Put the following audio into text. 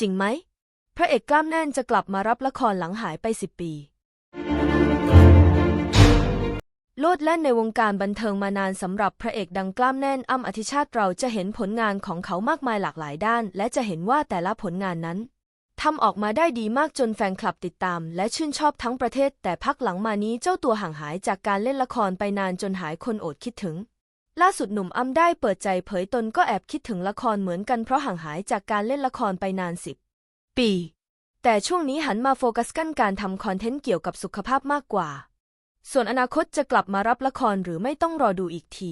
จริงไหม พระเอกกล้ามแน่นจะกลับมารับละครหลังหายไปสิบปี โลดแล่นในวงการบันเทิงมานานสำหรับพระเอกดังกล้ามแน่นอ้ำอธิชาติเราจะเห็นผลงานของเขามากมายหลากหลายด้าน และจะเห็นว่าแต่ละผลงานนั้นทำออกมาได้ดีมากจนแฟนคลับติดตาม และชื่นชอบทั้งประเทศ แต่พักหลังมานี้เจ้าตัวห่างหายจากการเล่นละครไปนานจนหายคนโอดคิดถึง ล่าสุดหนุ่มอ้ำได้เปิดใจเผยตนก็แอบคิดถึงละครเหมือนกันเพราะห่างหายจากการเล่นละครไปนานสิบปี แต่ช่วงนี้หันมาโฟกัสกันการทำคอนเทนต์เกี่ยวกับสุขภาพมากกว่า ส่วนอนาคตจะกลับมารับละครหรือไม่ต้องรอดูอีกที